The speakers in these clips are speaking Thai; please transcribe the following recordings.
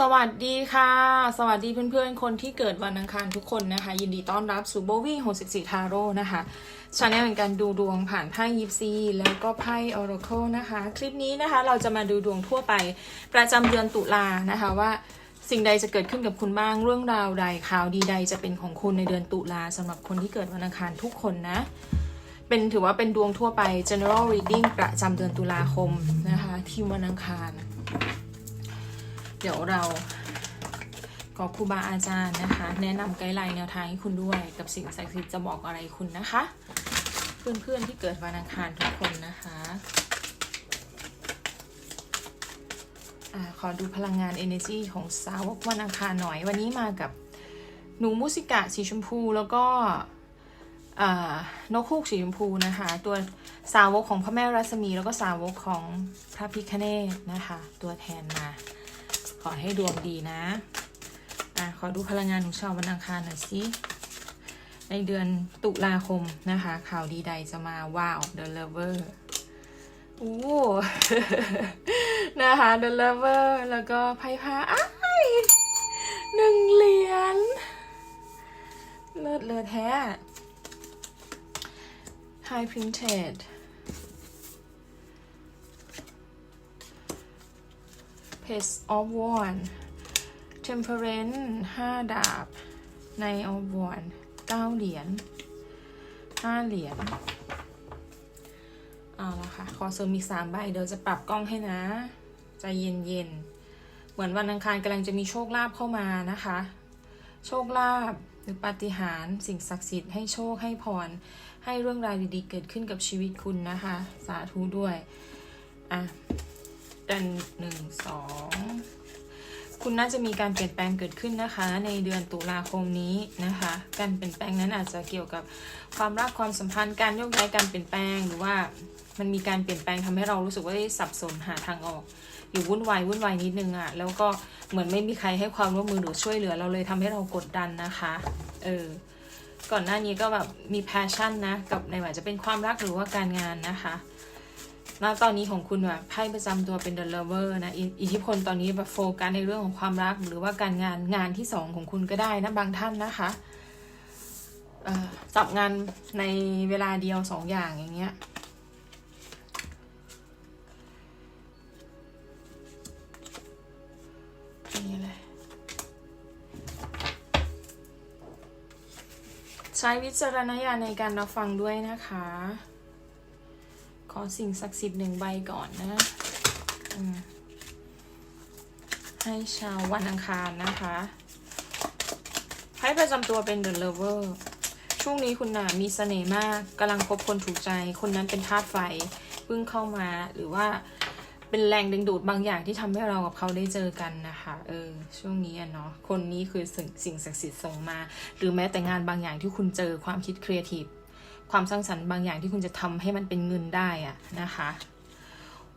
สวัสดีค่ะ สวัสดีเพื่อนๆ คนที่เกิดวันอังคารทุกคนนะคะ ยินดีต้อนรับสู่โบวี่64 ทาโร่นะคะชาแนลเป็นการดูดวงผ่านไพ่ยิปซีแล้วก็ไพ่ออร์เคิลนะคะ คลิปนี้นะคะเราจะมาดูดวงทั่วไปประจำเดือนตุลานะคะว่าสิ่งใดจะเกิดขึ้นกับคุณบ้างเรื่องราวใดข่าวดีใดจะเป็นของคุณในเดือนตุลาสำหรับคนที่เกิดวันอังคารทุกคนนะ เป็นถือว่าเป็นดวงทั่วไป general reading ประจำเดือนตุลาคมนะคะที่วันอังคาร เดี๋ยวเราขอครูบาอาจารย์นะคะ แนะนำไกด์ไลน์แนวทางให้คุณด้วย กับสิ่งศักดิ์สิทธิ์จะบอกอะไรคุณนะคะ เพื่อนๆที่เกิดวันอังคารทุกคนนะคะอขอดูพลังงาน energy ของสาวกวันอังคารหน่อย วันนี้มากับหนูมุสิกะสีชมพูแล้วก็นกคูกสีชมพูนะคะ ตัวสาวกของพระแม่รัศมีแล้วก็สาวกของพระพิคเนตนะคะ ตัวแทนมา อให้ดวงดีนะ อะ ขอดูพลังงานของชาววันอังคารหน่อยสิ ในเดือนตุลาคมนะคะ ข่าวดีใดจะมาว้าว The Lover โอ้นะคะ The Lover แล้วก็ไพ่พาอ้ายหนึ่งเหรียญ เลิศเลิศแท้ High Printed Page of w a n d Temperance ห้าดาบ ใน of Wands เก้าเหรียญห้าเหรียญ เอาละค่ะ ขอเสริมอีกสามใบ เดี๋ยวจะปรับกล้องให้นะใจเย็นๆ เหมือนวันอังคารกำลังจะมีโชคลาภเข้ามานะคะ โชคลาภหรือปาฏิหาริย์สิ่งศักดิ์สิทธิ์ให้โชคให้พร ให้เรื่องราวดีๆ เกิดขึ้นกับชีวิตคุณนะคะ สาธุด้วย อะ ดันหนึ่งสองคุณน่าจะมีการเปลี่ยนแปลงเกิดขึ้นนะคะ ในเดือนตุลาคมนี้นะคะ การเปลี่ยนแปลงนั้นอาจจะเกี่ยวกับความรักความสัมพันธ์การโยกย้ายการเปลี่ยนแปลงหรือว่ามันมีการเปลี่ยนแปลงทำให้เรารู้สึกว่าสับสนหาทางออก อยู่วุ่นวายวุ่นวายนิดนึงอะ่ะแล้วก็เหมือนไม่มีใครให้ความร่วมมือหรือช่วยเหลือเราเลยทำให้เรากดดันนะคะเออก่อนหน้านี้ก็แบบมี passion นะกับในว่าจะเป็นความรักหรือว่าการงานนะคะ ณตอนนี้ของคุณแบบไพ่ประจำตัวเป็น the lover นะอิทธิพลตอนนี้แบบโฟกัสในเรื่องของความรัก หรือว่าการงานงานที่สองของคุณก็ได้นะบางท่านนะคะจับงานในเวลาเดียวสองอย่างอย่างเงี้ยนี่เลยใช้วิจารณญาณในการรับฟังด้วยนะคะ ขอสิ่งศักดิ์สิทธิ์หนึ่งใบก่อนนะให้ชาววันอังคารนะคะไพ่ประจำตัวเป็น The Lover ช่วงนี้คุณน่ะมีเสน่ห์มากกำลังคบคนถูกใจ คนนั้นเป็นธาตุไฟเพิ่งเข้ามาหรือว่าเป็นแรงดึงดูดบางอย่างที่ทำให้เรากับเขาได้เจอกันนะคะ เออ ช่วงนี้อะเนาะคนนี้คือสิ่งสิ่งศักดิ์สิทธิ์ส่งมา หรือแม้แต่งานบางอย่างที่คุณเจอความคิดครีเอทีฟ ความสร้างสรรค์บางอย่างที่คุณจะทำให้มันเป็นเงินได้อะนะคะ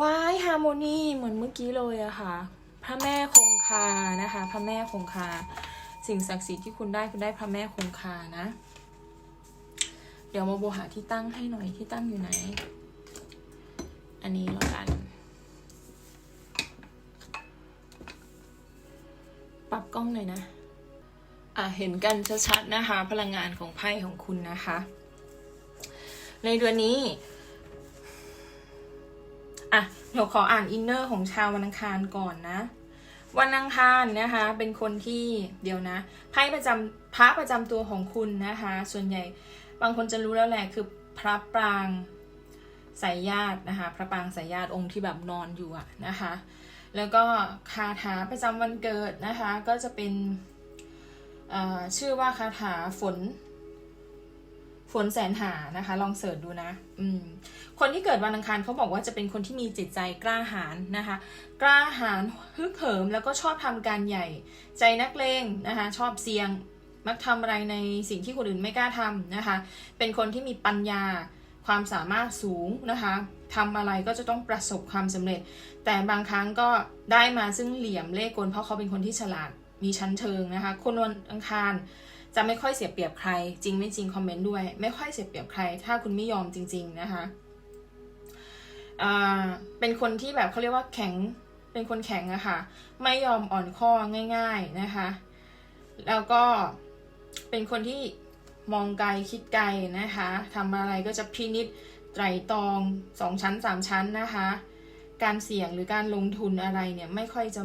วายฮาร์โมนีเหมือนเมื่อกี้เลยอะค่ะ พระแม่คงคานะคะ พระแม่คงคา สิ่งศักดิ์สิทธิ์ที่คุณได้คุณได้พระแม่คงคานะ เดี๋ยวมาโบหาที่ตั้งให้หน่อยที่ตั้งอยู่ไหน อันนี้แล้วกัน ปรับกล้องหน่อยนะ อะเห็นกันชัดๆนะคะ พลังงานของไพ่ของคุณนะคะ ในเดือนนี้ อะเดี๋ยวขออ่านอินเนอร์ของชาววันอังคารก่อนนะ วันอังคารนะคะ เป็นคนที่เดี๋ยวนะไพ่ประจำพระประจำตัวของคุณนะคะ ส่วนใหญ่บางคนจะรู้แล้วแหละคือพระปรางสายญาตินะคะ พระปรางสายญาติองค์ที่แบบนอนอยู่อะนะคะ แล้วก็คาถาประจำวันเกิดนะคะ ก็จะเป็นชื่อว่าคาถาฝน ฝนแสนหานะคะ ลองเสิร์ชดูนะอืมคนที่เกิดวันอังคารเขาบอกว่าจะเป็นคนที่มีจิตใจกล้าหาญนะคะ กล้าหาญฮึกเหิมแล้วก็ชอบทำการใหญ่ ใจนักเลงนะคะ ชอบเสี่ยงมักทำอะไรในสิ่งที่คนอื่นไม่กล้าทำนะคะ เป็นคนที่มีปัญญาความสามารถสูงนะคะทำอะไรก็จะต้องประสบความสำเร็จ แต่บางครั้งก็ได้มาซึ่งเหลี่ยมเล่กล เพราะเขาเป็นคนที่ฉลาดมีชั้นเชิงนะคะ คนวันอังคาร จะไม่ค่อยเสียเปรียบใคร จริงไม่จริงคอมเมนต์ด้วย ไม่ค่อยเสียเปรียบใคร ถ้าคุณไม่ยอมจริง ๆนะคะเป็นคนที่แบบเขาเรียกว่าแข็งเป็นคนแข็งอะค่ะ ไม่ยอมอ่อนข้อง่าย ๆนะคะ แล้วก็เป็นคนที่มองไกลคิดไกลนะคะทำอะไรก็จะพินิจไตรตรองสองชั้นสามชั้นนะคะ การเสี่ยงหรือการลงทุนอะไรเนี่ยไม่ค่อยจะ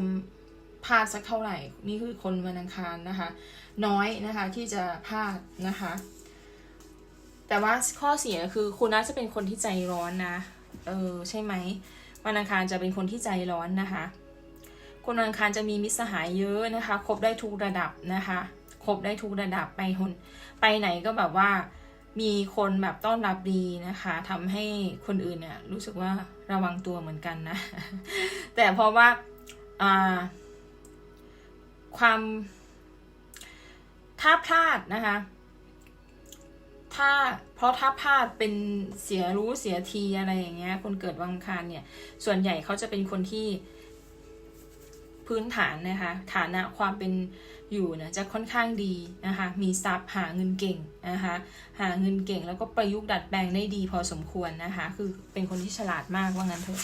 พลาดสักเท่าไหร่ นี่คือคนวันอังคารนะคะ น้อยนะคะที่จะพลาดนะคะ แต่ว่าข้อเสียคือคุณน่าจะเป็นคนที่ใจร้อนนะ เออใช่ไหมวันอังคารจะเป็นคนที่ใจร้อนนะคะคนวันอังคารจะมีมิตรสหายเยอะนะคะคบได้ทุกระดับนะคะคบได้ทุกระดับไปหนไปไหนก็แบบว่ามีคนแบบต้อนรับดีนะคะทำให้คนอื่นเนี่ยรู้สึกว่าระวังตัวเหมือนกันนะ แต่เพราะว่าอ่า ความถ้าพลาดนะคะ ถ้าเพราะถ้าพลาดเป็นเสียรู้เสียทีอะไรอย่างเงี้ย คนเกิดวังคารเนี่ย ส่วนใหญ่เขาจะเป็นคนที่พื้นฐานนะคะฐานะความเป็นอยู่เนี่ยจะค่อนข้างดีนะคะมีทรัพย์หาเงินเก่งนะคะหาเงินเก่งแล้วก็ประยุกต์ดัดแปลงได้ดีพอสมควรนะคะ คือเป็นคนที่ฉลาดมากว่างั้นเถอะ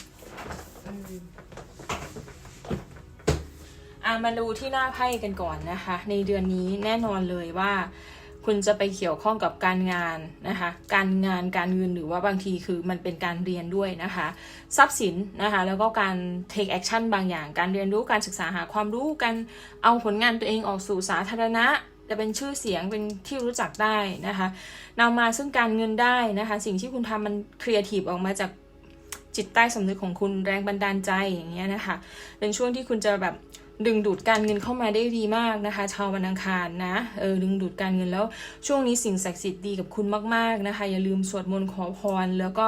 อืมอะมาดูที่หน้าไพ่กันก่อนนะคะ ในเดือนนี้แน่นอนเลยว่า คุณจะไปเกี่ยวข้องกับการงานนะคะ การงานการเงินหรือว่าบางทีคือมันเป็นการเรียนด้วยนะคะ ทรัพย์สินนะคะ แล้วก็การ take action บางอย่าง การเรียนรู้การศึกษาหาความรู้การเอาผลงานตัวเองออกสู่สาธารณะจะเป็นชื่อเสียงเป็นที่รู้จักได้นะคะนำมาซึ่งการเงินได้นะคะ สิ่งที่คุณทำมันครีเอทีฟออกมาจากจิตใต้สำนึกของคุณแรงบันดาลใจอย่างเงี้ยนะคะ เป็นช่วงที่คุณจะแบบ ดึงดูดการเงินเข้ามาได้ดีมากนะคะ ชาววันอังคารนะเออดึงดูดการเงินแล้วช่วงนี้สิ่งศักดิ์สิทธิ์ดีกับคุณมากๆนะคะ อย่าลืมสวดมนต์ขอพรแล้วก็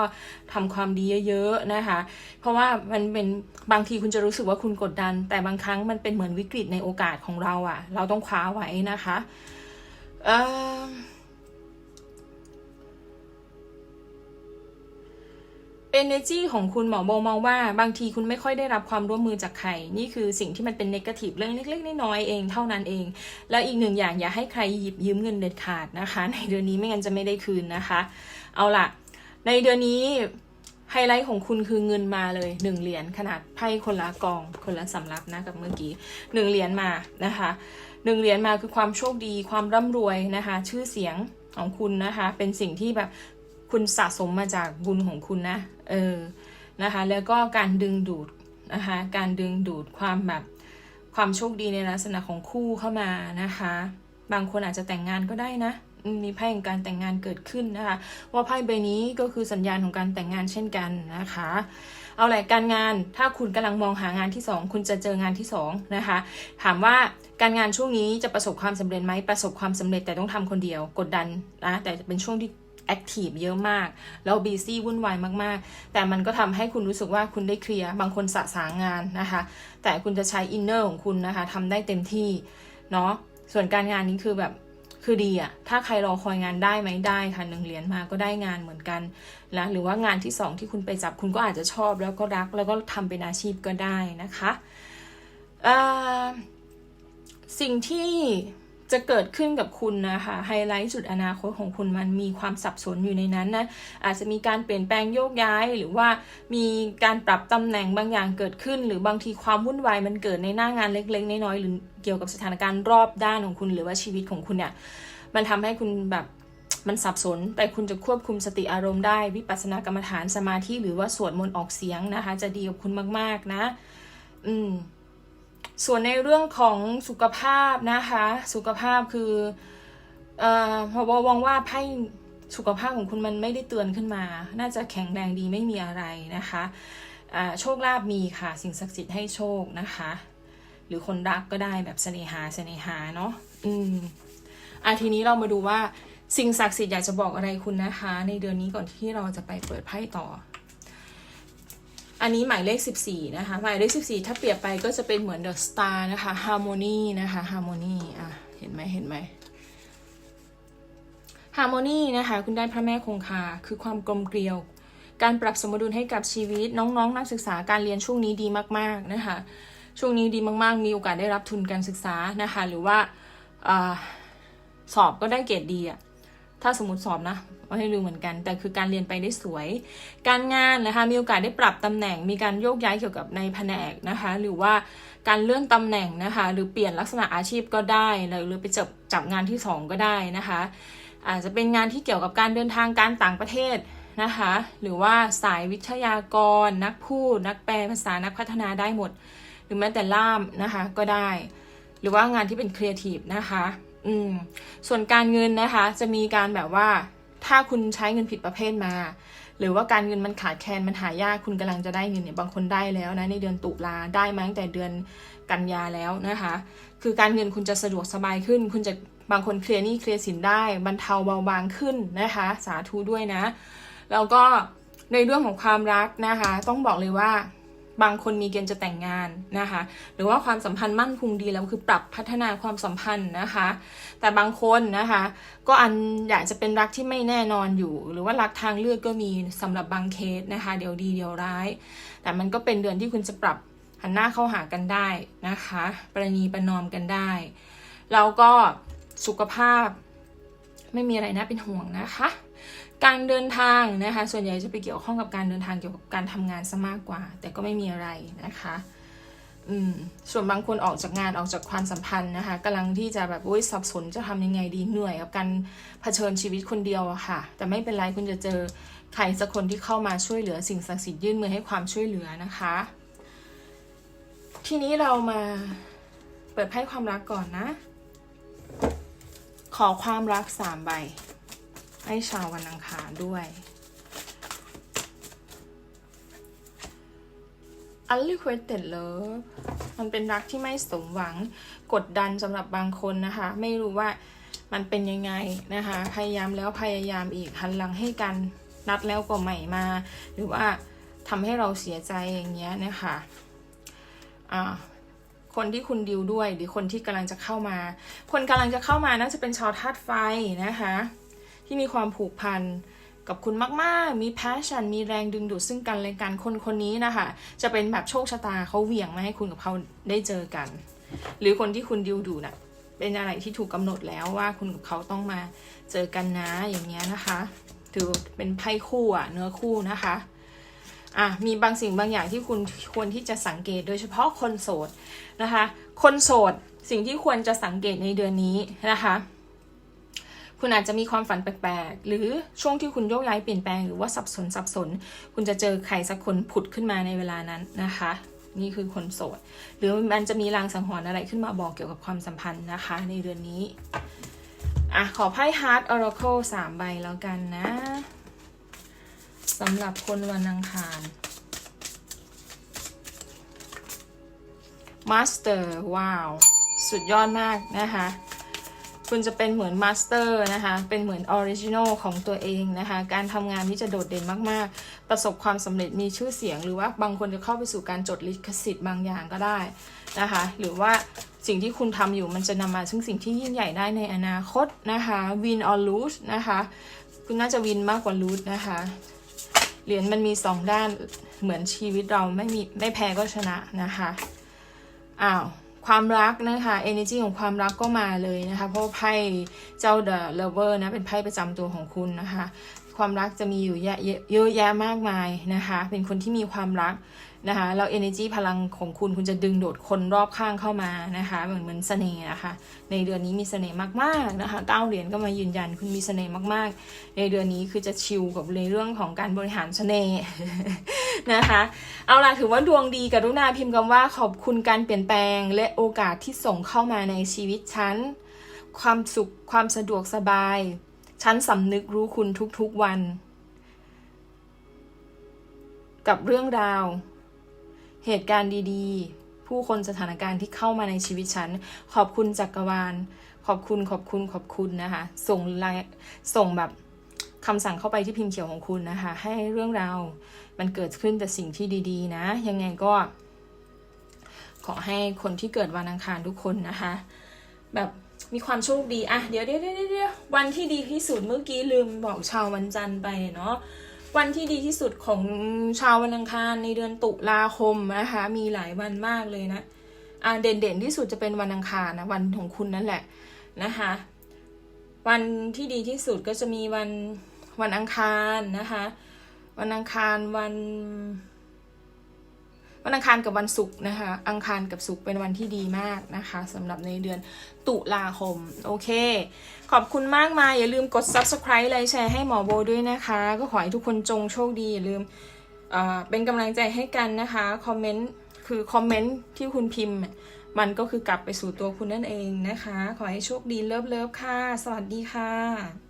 ทำความดีเยอะๆนะคะ เพราะว่ามันเป็นบางทีคุณจะรู้สึกว่าคุณกดดัน แต่บางครั้งมันเป็นเหมือนวิกฤตในโอกาสของเราอะ่ะ เราต้องคว้าไว้นะคะ เออ energy ของคุณหมอโบมองว่าบางทีคุณไม่ค่อยได้รับความร่วมมือจากใคร นี่คือสิ่งที่มันเป็น negative เรื่องเล็กๆน้อยๆเองเท่านั้นเอง แล้วอีกหนึ่งอย่างอย่าให้ใครหยิบยืมเงินเด็ดขาดนะคะ ในเดือนนี้ไม่งั้นจะไม่ได้คืนนะคะ เอาล่ะ ในเดือนนี้ไฮไลท์ของคุณคือเงินมาเลยหนึ่งเหรียญขนาดไพ่คนละกอง คนละสำรับนะกับเมื่อกี้หนึ่งเหรียญมานะคะหนึ่งเหรียญมาคือความโชคดีความร่ำรวยนะคะ ชื่อเสียงของคุณนะคะ เป็นสิ่งที่แบบ คุณสะสมมาจากบุญของคุณนะ เออ นะคะ แล้วก็การดึงดูดนะคะ การดึงดูดความแบบความโชคดีในลักษณะของคู่เข้ามานะคะ บางคนอาจจะแต่งงานก็ได้นะ มีไพ่แห่งการแต่งงานเกิดขึ้นนะคะ ว่าไพ่ใบนี้ก็คือสัญญาณของการแต่งงานเช่นกันนะคะ เอาแหละการงาน ถ้าคุณกำลังมองหางานที่ 2 คุณจะเจองานที่2นะคะ ถามว่าการงานช่วงนี้จะประสบความสำเร็จไหมประสบความสำเร็จแต่ต้องทำคนเดียว กดดันนะ แต่เป็นช่วงที่ แอคทีฟเยอะมาก แล้วบีซี่วุ่นวายมากๆ แต่มันก็ทำให้คุณรู้สึกว่าคุณได้เคลียร์ บางคนสะสางงานนะคะ แต่คุณจะใช้อินเนอร์ของคุณนะคะทำได้เต็มที่ เนาะ ส่วนการงานนี้คือแบบคือดีอะถ้าใครรอคอยงานได้ไหมได้ค่ะหนึ่งเหรียญมาก็ได้งานเหมือนกันนะหรือว่างานที่สองที่คุณไปจับคุณก็อาจจะชอบแล้วก็รักแล้วก็ทำเป็นอาชีพก็ได้นะคะอ่าสิ่งที่ จะเกิดขึ้นกับคุณนะคะไฮไลท์จุดอนาคตของคุณมันมีความสับสนอยู่ในนั้นนะอาจจะมีการเปลี่ยนแปลงโยกย้าย หรือว่ามีการปรับตำแหน่งบางอย่างเกิดขึ้น หรือบางทีความวุ่นวายมันเกิดในหน้างานเล็ก ๆ น้อยๆหรือเกี่ยวกับสถานการณ์รอบด้านของคุณ หรือว่าชีวิตของคุณเนี่ยมันทำให้คุณแบบมันสับสน แต่คุณจะควบคุมสติอารมณ์ได้วิปัสสนากรรมฐานสมาธิหรือว่าสวดมนต์ออกเสียงนะคะ จะดีกับคุณมากๆนะ อืม ส่วนในเรื่องของสุขภาพนะคะ สุขภาพคือเอ่อพอวองว่าไพ่สุขภาพของคุณมันไม่ได้เตือนขึ้นมา น่าจะแข็งแรงดีไม่มีอะไรนะคะโชคลาภมีค่ะ สิ่งศักดิ์สิทธิ์ให้โชคนะคะ หรือคนรักก็ได้แบบเสน่หาเสน่หาเนาะอืมอะทีนี้เรามาดูว่าสิ่งศักดิ์สิทธิ์อยากจะบอกอะไรคุณนะคะ ในเดือนนี้ก่อนที่เราจะไปเปิดไพ่ต่อ อันนี้หมายเลข 14 นะคะ หมายเลข 14 ถ้าเปรียบไปก็จะเป็นเหมือน The Star นะคะ Harmony นะคะ Harmony อะ เห็นไหมเห็นไหม Harmony นะคะ คุณได้พระแม่คงคา คือความกลมเกลียว การปรับสมดุลให้กับชีวิต น้องๆนักศึกษาการเรียนช่วงนี้ดีมากๆนะคะ ช่วงนี้ดีมากๆ มีโอกาสได้รับทุนการศึกษานะคะ หรือว่าอสอบก็ได้เกรดดีอะ ถ้าสมมติสอบนะไม่รู้เหมือนกัน แต่คือการเรียนไปได้สวย การงานนะคะมีโอกาสได้ปรับตำแหน่ง มีการโยกย้ายเกี่ยวกับในแผนกนะคะ หรือว่าการเลื่อนตำแหน่งนะคะ หรือเปลี่ยนลักษณะอาชีพก็ได้หรือไปจับจับงานที่สองก็ได้นะคะ อาจจะเป็นงานที่เกี่ยวกับการเดินทางการต่างประเทศนะคะ หรือว่าสายวิทยากร นักพูด นักแปลภาษานักพัฒนาได้หมด หรือแม้แต่ล่ามนะคะก็ได้ หรือว่างานที่เป็นครีเอทีฟนะคะ อืม ส่วนการเงินนะคะ จะมีการแบบว่า ถ้าคุณใช้เงินผิดประเภทมา หรือว่าการเงินมันขาดแคลนมันหายากคุณกำลังจะได้เงินเนี่ยบางคนได้แล้วนะในเดือนตุลาได้มาตั้งแต่เดือนกันยาแล้วนะคะ คือการเงินคุณจะสะดวกสบายขึ้น คุณจะบางคนเคลียร์หนี้เคลียร์สินได้บรรเทาเบาบางขึ้นนะคะ สาธุด้วยนะ แล้วก็ในเรื่องของความรักนะคะ ต้องบอกเลยว่า บางคนมีเกณฑ์จะแต่งงานนะคะ หรือว่าความสัมพันธ์มั่นคงดีแล้วคือปรับพัฒนาความสัมพันธ์นะคะ แต่บางคนนะคะ ก็อันอยากจะเป็นรักที่ไม่แน่นอนอยู่ หรือว่ารักทางเลือกก็มีสำหรับบางเคสนะคะ เดี๋ยวดีเดี๋ยวร้าย แต่มันก็เป็นเดือนที่คุณจะปรับหันหน้าเข้าหากันได้นะคะ ประนีประนอมกันได้ แล้วก็สุขภาพไม่มีอะไรน่าเป็นห่วงนะคะ การเดินทางนะคะ ส่วนใหญ่จะไปเกี่ยวข้องกับการเดินทางเกี่ยวกับการทำงานซะมากกว่า แต่ก็ไม่มีอะไรนะคะอืมส่วนบางคนออกจากงานออกจากความสัมพันธ์นะคะกำลังที่จะแบบอุ้ยสับสนจะทำยังไงดีเหนื่อยกับการเผชิญชีวิตคนเดียวอะค่ะ แต่ไม่เป็นไรคุณจะเจอใครสักคนที่เข้ามาช่วยเหลือสิ่งศักดิ์สิทธิ์ยื่นมือให้ความช่วยเหลือนะคะ ทีนี้เรามาเปิดไพ่ความรักก่อนนะ ขอความรักสามใบ ให้ชาววันอังคารด้วย unrequited love มันเป็นรักที่ไม่สมหวังกดดันสำหรับบางคนนะคะ ไม่รู้ว่ามันเป็นยังไงนะคะ พยายามแล้วพยายามอีกหันหลังให้กันนัดแล้วก็ใหม่มา หรือว่าทำให้เราเสียใจอย่างเงี้ยนะคะอ่าคนที่คุณดิวด้วย หรือคนที่กำลังจะเข้ามา คนกำลังจะเข้ามาน่าจะเป็นชาวธาตุไฟนะคะ ที่มีความผูกพันกับคุณมาก ๆ มี passion มีแรงดึงดูดซึ่งกันและกัน คนคนนี้นะคะ จะเป็นแบบโชคชะตาเขาเหวี่ยงมาให้คุณกับเขาได้เจอกัน หรือคนที่คุณดิวดูนะ่ะ เป็นอะไรที่ถูกกำหนดแล้วว่าคุณกับเขาต้องมาเจอกันนะอย่างเงี้ยนะคะ ถือเป็นไพ่คู่อะเนื้อคู่นะคะ อะ มีบางสิ่งบางอย่างที่คุณควรที่จะสังเกต โดยเฉพาะคนโสดนะคะ คนโสด สิ่งที่ควรจะสังเกตในเดือนนี้นะคะ คุณอาจจะมีความฝันแปลกๆ หรือช่วงที่คุณโยกย้ายเปลี่ยนแปลงหรือว่าสับสนสับสน คุณจะเจอใครสักคนผุดขึ้นมาในเวลานั้นนะคะ นี่คือคนโสด หรือมันจะมีลางสังหรณ์อะไรขึ้นมาบอกเกี่ยวกับความสัมพันธ์นะคะ ในเดือนนี้อะขอไพ่ Heart Oracle สามใบแล้วกันนะสำหรับคนวันอังคาร Master ว้าว สุดยอดมากนะคะ คุณจะเป็นเหมือนมาสเตอร์นะคะ เป็นเหมือนออริจินอลของตัวเองนะคะ การทำงานที่จะโดดเด่นมาก ๆ ประสบความสำเร็จมีชื่อเสียง หรือว่าบางคนจะเข้าไปสู่การจดลิขสิทธิ์บางอย่างก็ได้นะคะ หรือว่าสิ่งที่คุณทำอยู่มันจะนำมาซึ่งสิ่งที่ยิ่งใหญ่ได้ในอนาคตนะคะ win or lose นะคะ คุณน่าจะวินมากกว่า lose นะคะ เหรียญมันมีสองด้านเหมือนชีวิตเราไม่มีไม่แพ้ก็ชนะนะคะ อ้าว ความรักนะคะ energy ของความรักก็มาเลยนะคะ เพราะไพ่เจ้า the lover นะ เป็นไพ่ประจำตัวของคุณนะคะ ความรักจะมีอยู่เยอะเยอะแยะมากมายนะคะ เป็นคนที่มีความรัก นะคะแล้ว energy พลังของคุณคุณจะดึงโดดคนรอบข้างเข้ามานะคะเหมือนเหมือนเสน่ห์นะคะ ในเดือนนี้มีเสน่ห์มากๆนะคะเก้าเหรียญก็มายืนยันคุณมีเสน่ห์มากๆ ในเดือนนี้คือจะชิลกับในเรื่องของการบริหารเสน่ห์นะคะเอาล่ะถือว่าดวงดีกับรุณาพิมพ์คำว่าขอบคุณการเปลี่ยนแปลง และโอกาสที่ส่งเข้ามาในชีวิตฉันความสุขความสะดวกสบายฉันสำนึกรู้คุณทุกๆวัน กับเรื่องราว เหตุการณ์ดีๆ ผู้คนสถานการณ์ที่เข้ามาในชีวิตฉัน ขอบคุณจักรวาล ขอบคุณขอบคุณขอบคุณนะคะ ส่งไลส่งแบบคำสั่งเข้าไปที่พิมพ์เขียวของคุณนะคะ ให้เรื่องราวมันเกิดขึ้นแต่สิ่งที่ดีๆ นะ ยังไงก็ ขอให้คนที่เกิดวันอังคารทุกคนนะคะ แบบมีความโชคดีอะเดี๋ยวเดี๋ยวเดี๋ยวเดี๋ยววันที่ดีที่สุดเมื่อกี้ลืมบอกชาววันจันทร์ไปเนาะ วันที่ดีที่สุดของชาววันอังคารในเดือนตุลาคมนะคะ มีหลายวันมากเลยนะอ่าเด่นๆที่สุดจะเป็นวันอังคารนะวันของคุณนั่นแหละนะคะ วันที่ดีที่สุดก็จะมีวันวันอังคารนะคะ วันอังคารวัน วันอังคารกับวันศุกร์นะคะ อังคารกับศุกร์เป็นวันที่ดีมากนะคะสำหรับในเดือนตุลาคม โอเค ขอบคุณมากมาย อย่าลืมกด subscribe ไลค์แชร์ให้หมอโบด้วยนะคะ ก็ขอให้ทุกคนจงโชคดี อย่าลืมเเป็นกำลังใจให้กันนะคะ คอมเมนต์คือคอมเมนต์ที่คุณพิมพ์ มันก็คือกลับไปสู่ตัวคุณนั่นเองนะคะ ขอให้โชคดีเลิฟเลิฟค่ะ สวัสดีค่ะ